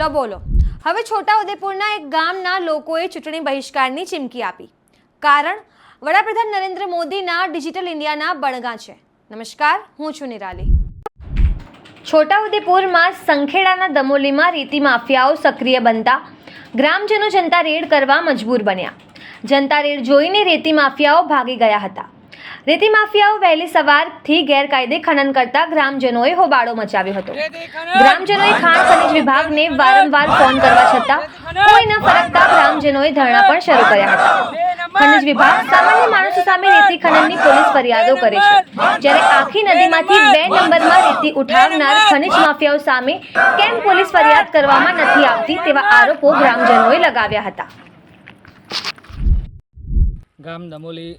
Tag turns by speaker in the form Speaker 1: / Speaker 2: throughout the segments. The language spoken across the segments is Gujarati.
Speaker 1: લો, બોલો. હવે છોટાઉદેપુરના એક ગામના લોકોએ ચૂંટણી બહિષ્કારની ચીમકી આપી. કારણ, વડાપ્રધાન નરેન્દ્ર મોદીના ડિજિટલ ઇન્ડિયાના બણગા છે. નમસ્કાર, હું છું નિરાલી. છોટાઉદેપુરમાં સંખેડાના દમોલીમાં રેતી માફિયાઓ સક્રિય બનતા ગ્રામજનો જનતા રેડ કરવા મજબૂર બન્યા. જનતા રેડ જોઈને રેતી માફિયાઓ ભાગી ગયા હતા. રેતી માફિયાઓ વહેલી સવારથી ગેરકાયદે ખનન કરતા ગ્રામજનોએ હોબાળો મચાવ્યો હતો. ગ્રામજનોએ ખાણ ખનિજ વિભાગને વારંવાર ફોન કરવા છતાં કોઈ ન ફરકતા ગ્રામજનોએ ધરણા પણ શરૂ કર્યા હતા. ખનિજ વિભાગ સામાન્ય માણસો સામે રેતી ખનનની પોલીસ ફરિયાદો કરે છે. જ્યારે આખી નદીમાંથી બે નંબરમાં રેતી ઉઠાવનાર ખનિજ માફિયાઓ સામે કેમ પોલીસ ફરિયાદ કરવામાં નથી આવતી તેવા આરોપો ગ્રામજનોએ લગાવ્યા હતા.
Speaker 2: ગામ દમોલી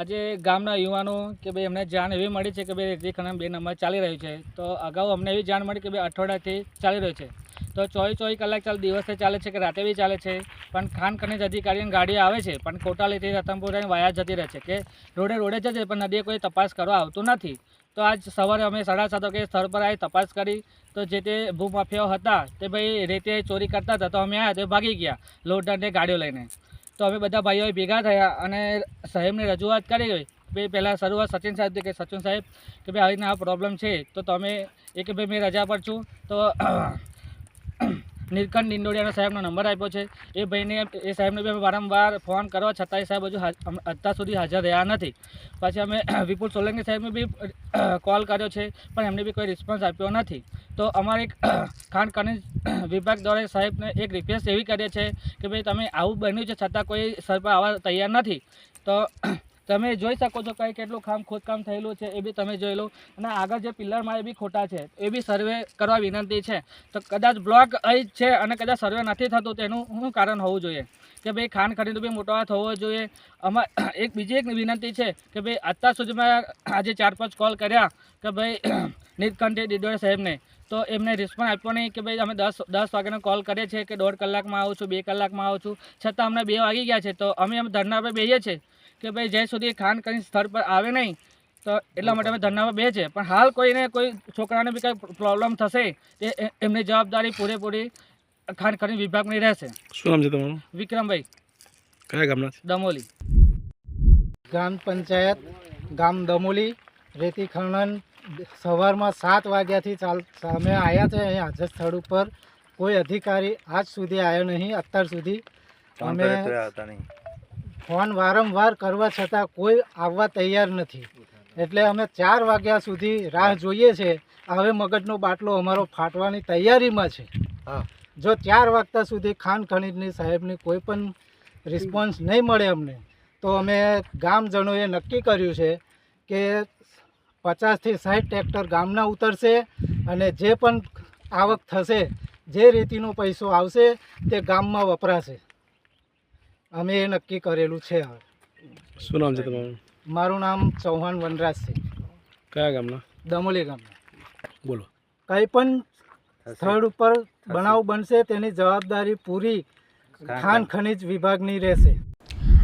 Speaker 2: આજે ગામના યુવાનો કે ભાઈ અમને જાણ એવી મળી છે કે ભાઈ રેતી ખનન બે નંબર ચાલી રહ્યું છે, તો અગાઉ અમને એવી જાણ મળી કે ભાઈ અઠવાડિયાથી ચાલી રહ્યું છે. તો ચોવીસ ચોવીસ કલાક ચાલ દિવસે ચાલે છે કે રાતે બી ચાલે છે, પણ ખાન ખનિજ અધિકારીની ગાડી આવે છે, પણ કોટાલીથી રતનપુરાની વાયા જતી રહે છે કે રોડે રોડે જશે પણ નદીએ કોઈ તપાસ કરવા આવતું નથી. તો આજ સવારે અમે સાડા સાત વાગે સ્થળ પર આવી તપાસ કરી, તો જે તે ભૂમાફિયાઓ હતા તે ભાઈ રેતે ચોરી કરતા હતા, તો અમે આવ્યા તે ભાગી ગયા લોડને ગાડીઓ લઈને. તો અમે બધા ભાઈઓ ભેગા થયા અને સાહેબને રજૂઆત કરી ગઈ ભાઈ પહેલાં શરૂઆત સચિન સાહેબ કે સચિન સાહેબ, કે ભાઈ આવીને આ પ્રોબ્લેમ છે, તો તમે એ કે ભાઈ મેં રજા પર છું, તો નીલકંઠ ડિંડોડિયાનો સાહેબનો નંબર આપ્યો છે. એ ભાઈને એ સાહેબને બી અમે વારંવાર ફોન કરવા છતાં એ સાહેબ હજુ અત્યાર સુધી હાજર રહ્યા નથી. પછી અમે વિપુલ સોલંકી સાહેબને બી કોલ કર્યો છે, પણ એમને બી કોઈ રિસ્પોન્સ આપ્યો નથી. તો અમારે ખાણ ખનિજ વિભાગ દ્વારા સાહેબને એક રિક્વેસ્ટ એવી કરીએ છે કે ભાઈ તમે આવું બન્યું છે છતાં કોઈ સર પર આવવા તૈયાર નથી. તો તમે જોઈ શકો છો કંઈ કેટલું ખામ ખોદકામ થયેલું છે એ બી તમે જોઈ લો. અને આગળ જે પિલરમાં એ બી ખોટા છે, એ બી સર્વે કરવા વિનંતી છે. તો કદાચ બ્લોક અહીં છે અને કદાચ સર્વે નથી થતું તેનું શું કારણ હોવું જોઈએ? કે ભાઈ ખાન ખરીદ બી મોટો હાથ હોવો જોઈએ. અમાર એક બીજી એક વિનંતી છે કે ભાઈ અત્યાર સુધીમાં આજે ચાર પાંચ કોલ કર્યા કે ભાઈ નીલકંઠે ડિડોળે સાહેબને. તો એમને રિસ્પોન્સ આપ્યો નહીં કે ભાઈ અમે દસ દસ વાગ્યાનો કોલ કરીએ છીએ કે દોઢ કલાકમાં આવું છું, બે કલાકમાં આવું છું. છતાં અમને બે વાગી ગયા છે. તો અમે અમે ધરના પર બેસીએ છીએ. કે ભાઈ જ્યાં સુધી ખાન કરીને સ્થળ પર આવે નહીં તો એટલા માટે અમે ધરનામાં પર બે છે. પણ હાલ કોઈને કોઈ છોકરાને બી કંઈ પ્રોબ્લેમ થશે તે એ- એમની જવાબદારી પૂરેપૂરી ખાન કરીને વિભાગની રહેશે.
Speaker 3: શું નામ છે તમારું?
Speaker 2: વિક્રમભાઈ.
Speaker 3: કયા ગામના
Speaker 2: દમોલી.
Speaker 4: ગ્રામ પંચાયત ગામ દમોલી રેતી ખનન સવારમાં સાત વાગ્યાથી ચાલ અમે આવ્યા છે. અહીં હાજર સ્થળ ઉપર કોઈ અધિકારી આજ સુધી આવ્યો નહીં અત્યાર સુધી. અમે ફોન વારંવાર કરવા છતાં કોઈ આવવા તૈયાર નથી. એટલે અમે ચાર વાગ્યા સુધી રાહ જોઈએ છે. હવે મગજનો બાટલો અમારો ફાટવાની તૈયારીમાં છે. જો ચાર વાગતા સુધી ખાન ખનીજની સાહેબની કોઈ પણ રિસ્પોન્સ નહીં મળે અમને તો અમે ગામજનોએ નક્કી કર્યું છે કે પચાસથી સાઠ ટ્રેક્ટર ગામના ઉતરશે અને જે પણ આવક થશે જે રીતિનો પૈસો આવશે તે ગામમાં વપરાશે. અમે એ નક્કી કરેલું છે હવે
Speaker 3: શું નામ છે તમારું?
Speaker 4: મારું નામ ચૌહાણ વનરાજ છે.
Speaker 3: કયા ગામના?
Speaker 4: દમોલી ગામના.
Speaker 3: બોલો.
Speaker 4: કંઈ પણ સ્થળ ઉપર બનાવ બનશે તેની જવાબદારી પૂરી ખાન ખનિજ વિભાગની રહેશે.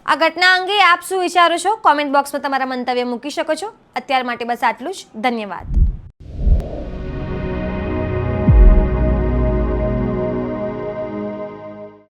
Speaker 1: આ ઘટના અંગે આપ શું વિચારો છો? કોમેન્ટ બોક્સમાં તમારા મંતવ્ય મૂકી શકો છો. અત્યાર માટે બસ આટલું જ. ધન્યવાદ.